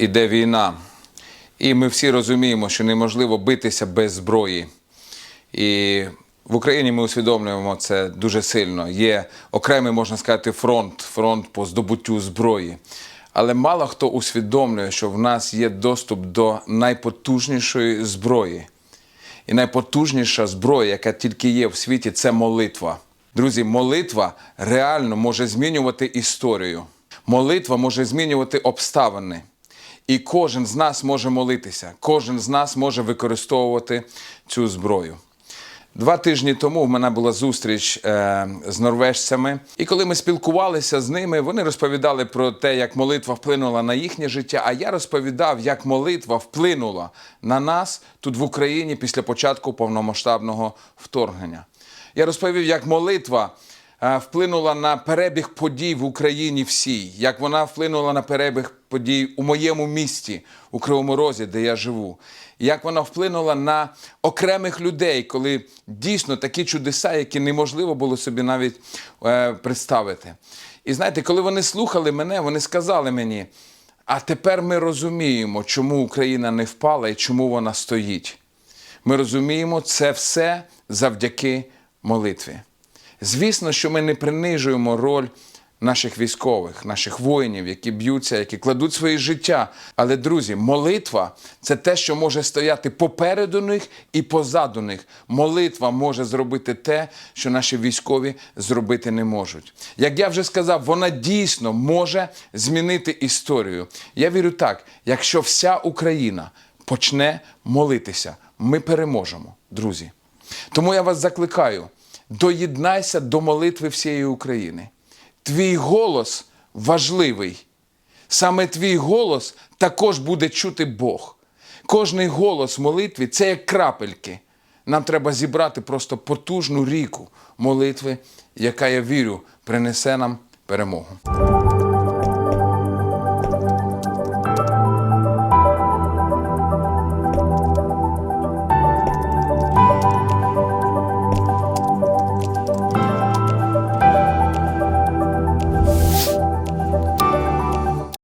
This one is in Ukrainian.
іде війна. І ми всі розуміємо, що неможливо битися без зброї. І в Україні ми усвідомлюємо це дуже сильно. Є окремий, можна сказати, фронт, фронт по здобуттю зброї. Але мало хто усвідомлює, що в нас є доступ до найпотужнішої зброї. І найпотужніша зброя, яка тільки є в світі, це молитва. Друзі, молитва реально може змінювати історію. Молитва може змінювати обставини. І кожен з нас може молитися, кожен з нас може використовувати цю зброю. Два тижні тому в мене була зустріч е, з норвежцями, і коли ми спілкувалися з ними, вони розповідали про те, як молитва вплинула на їхнє життя. А я розповідав, як молитва вплинула на нас тут в Україні після початку повномасштабного вторгнення. Я розповів, як молитва е, вплинула на перебіг подій в Україні всій, як вона вплинула на перебіг подій у моєму місті, у Кривому Розі, де я живу. Як вона вплинула на окремих людей, коли дійсно такі чудеса, які неможливо було собі навіть е, представити. І знаєте, коли вони слухали мене, вони сказали мені: а тепер ми розуміємо, чому Україна не впала і чому вона стоїть. Ми розуміємо, це все завдяки молитві. Звісно, що ми не принижуємо роль наших військових, наших воїнів, які б'ються, які кладуть своє життя. Але, друзі, молитва це те, що може стояти попереду них і позаду них. Молитва може зробити те, що наші військові зробити не можуть. Як я вже сказав, вона дійсно може змінити історію. Я вірю так, якщо вся Україна почне молитися, ми переможемо, друзі. Тому я вас закликаю: доєднайся до молитви всієї України. Твій голос важливий. Саме твій голос також буде чути Бог. Кожний голос в молитві це як крапельки. Нам треба зібрати просто потужну ріку молитви, яка, я вірю, принесе нам перемогу.